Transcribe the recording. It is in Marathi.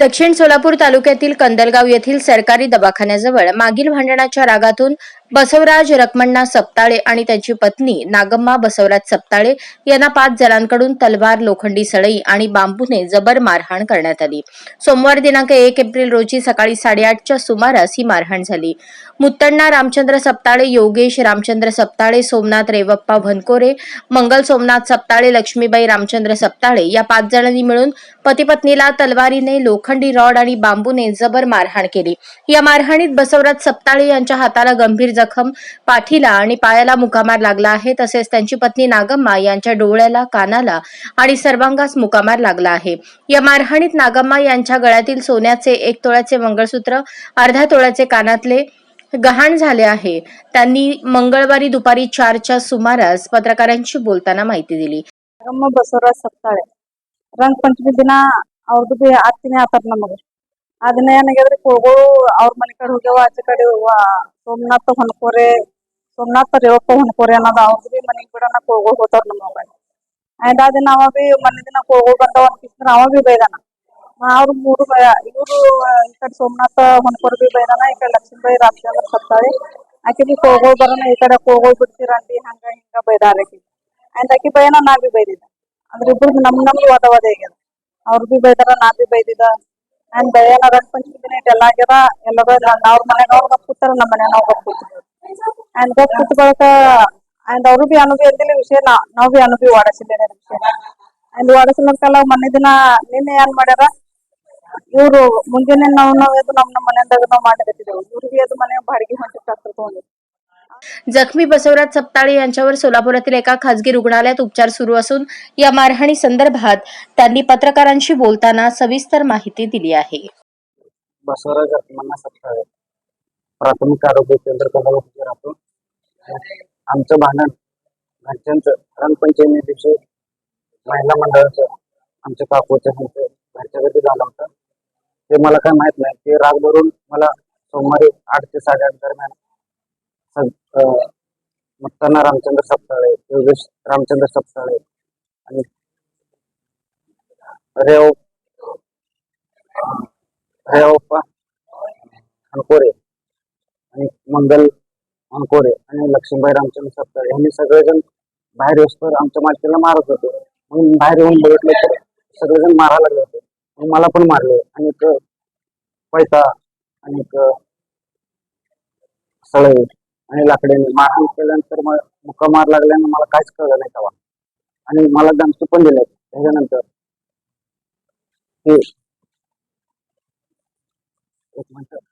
दक्षिण सोलापूर तालुक्यातील कंदलगाव येथील सरकारी दवाखान्याजवळ मागील भांडणाच्या रागातून बसवराज रखमण्णा सप्ताळे आणि त्यांची पत्नी नागम्मा बसवराज सपताळे यांना पाच जणांकडून तलवार लोखंडी सळई आणि बांबूने जबर मारहाण करण्यात आली. सोमवार दिनांक एक एप्रिल रोजी सकाळी साडेआठच्या सुमारास ही मारहाण झाली. मुत्तण्णा रामचंद्र सपताळे योगेश रामचंद्र सपताळे सोमनाथ रेवप्पा भनकोरे मंगल सोमनाथ सप्ताळे लक्ष्मीबाई रामचंद्र सप्ताळे या पाच जणांनी मिळून पतीपत्नीला तलवारीने लोखंड लोखंडी रॉड आणि बांबूने जबर मारहाण केली. या मारहाणीत बसवराज सप्ताळे यांच्या हाताला गंभीर जखम पाठीला आणि पायाला मुकामार लागला आहे. तसेच त्यांची पत्नी नागम्मा यांच्या डोळ्याला कानाला आणि सर्वांगास मुकामार लागला आहे. या मारहाणीत नागम्मा यांच्या गळ्यातील सोन्याचे एक तोळ्याचे मंगळसूत्र अर्ध्या तोळ्याचे कानातले गहाण झाले आहे. त्यांनी मंगळवारी दुपारी चारच्या सुमारास पत्रकारांशी बोलताना माहिती दिली. बसवराज सप्ताळे. रंगपंचमी दिना ಅವ್ರದ್ದು ಬಿ ಆರ್ತಿನಿ ಆತಾರ ನಮಗ. ಅದನ್ನ ದಿನ ಏನಾಗ್ಯದ್ರಿ ಕೋಗೋ, ಅವ್ರ ಮನೆ ಕಡೆ ಹೋಗ್ಯಾವ, ಆಚೆ ಕಡೆ ಸೋಮನಾಥ ಹೊನ್ಕೋರೆ ಸೋಮನಾಥ ರೇವಪ್ಪ ಹೊನ್ಕೋರೆ ಅನ್ನೋದು ಅವ್ರದ್ದು ಬಿ ಮನೆಗೆ ಬಿಡೋಣ ಕೋಗೋ ಹೋತಾರ ನಮಗ ಆ್ಯಂಡ್ ಅದನ್ನ ದಿನ ಅವ ಬಿ ಮನೆ ದಿನ ಹೋಗೋ ಬಂದವ ಅನ್ಕಿಸ್ತಾರ ಅವ ಬಿ ಬೈದಾನ. ಅವ್ರು ಮೂರು ಇವರು ಈ ಕಡೆ ಸೋಮನಾಥ ಹೊನ್ಕೋರ್ ಬಿ ಬೈದಾನ, ಈ ಕಡೆ ಲಕ್ಷ್ಮೀಬಾಯಿ ರಾಮಚಂದ್ರ ಸತ್ತಾರಿ ಆಕೆ ಬಿ ಹೋಗೋಳು ಬರೋಣ ಈ ಕಡೆ ಕೋಗೋ ಬಿಡ್ತೀರಂತಿ ಹಂಗ ಹಿಂಗ ಬೈದಾರ ಆಕಿ. ಅಂಡ್ ಆಕಿ ಬೈನ ನಾ ಬಿ ಬೈದಿದ್ದೆ. ಅಂದ್ರೆ ಇಬ್ರದ್ದು ನಮ್ ನಮ್ಗೆ ವಾದವಾದ ವಾದ ಆಗ್ಯದ. ಅವ್ರು ಬಿ ಬೈದಾರ ನಾ ಬಿ ಬೈದಿದ. ಅಂಡ್ ಬೆಳೆಯಲ್ಲ ರಂಗ ಪಂಚಮಿ ದಿನ ಎಲ್ಲ ಆಗ್ಯದ? ಎಲ್ಲರೂ ಅವ್ರ ಮನೆಯವ್ರ ಗಪ್ ಕೂತಾರ ನಮ್ಮ ಮನೆಯವ್ರ ಗಪ್ ಕೂತಿದ್ವಿ. ಅಂಡ್ ಗಪ್ ಕೂತ್ಕೊಳಕ ಅಂಡ್ ಅವ್ರು ಬಿ ಅನುಭವಿ ಬಿ ಅಂದಿಲ್ಲ ವಿಷಯ ನಾವು ಬಿ ಅನುಭವಿ ಓಡಿಸಿದ್ದೇನೆ ವಿಷಯ. ಅಂಡ್ ವಾಡಸ್ಲಕ್ಕಲ್ಲ ಮೊನ್ನೆ ದಿನ ನಿನ್ನೆ ಏನ್ ಮಾಡ್ಯಾರ? ಇವ್ರು ಮುಂಜಾನೆ ನಾವ್ ನಾವ್ ಎದ್ದು ನಮ್ ನಮ್ಮ ಮನೆಯಿಂದಾಗ ನಾವು ಮಾಡಿಕತ್ತಿದ್ದೇವೆ ಇವ್ರಿಗೆ ಅದು ಮನೆ ಬಾಡಿಗೆ ಹೊಂಟಿ ಟ್ರಾಕ್ಟರ್ ತಗೊಂಡು. जखमी बसवराज सप्ताळे यांच्यावर सोलापुरातील एका खासगी रुग्णालयात उपचार सुरू असून या मारहाणी संदर्भात त्यांनी पत्रकारांशी बोलताना सविस्तर माहिती दिली आहे. बसवराज प्राथमिक आरोग्य केंद्र कमलापूरचे राहतो आमचं भांडण घरच्यांचं रंगपंचमी दिवशी महिला मंडळाचं आमच्या काकूचं ह्यांचं घरच्या घरी झालं होतं. ते मला काय माहीत नाही. ते राग भरून मला सोमवारी आठ ते साडेआठ दरम्यान सग- रामचंद्र सपकाळे योगेश रामचंद्र सपकाळे आणि रेव रेवप्पा अनकोरे आणि मंगल अनकोरे आणि लक्ष्मीबाई रामचंद्र सपकाळे. यांनी सगळेजण बाहेर येऊस्तोवर आमच्या मालकीला मारत होते. म्हणून बाहेर येऊन बघितलं तर सगळेजण मारायला लागले होते. मग मला पण मारले. आणि एक पैसा आणि एक आणि लाकड्याने मारहाण केल्यानंतर मला मुका मार लागल्यानं मला काहीच कळलं नाही तेव्हा. आणि मला धमकी पण दिले. त्याच्यानंतर हे एक मिनिट.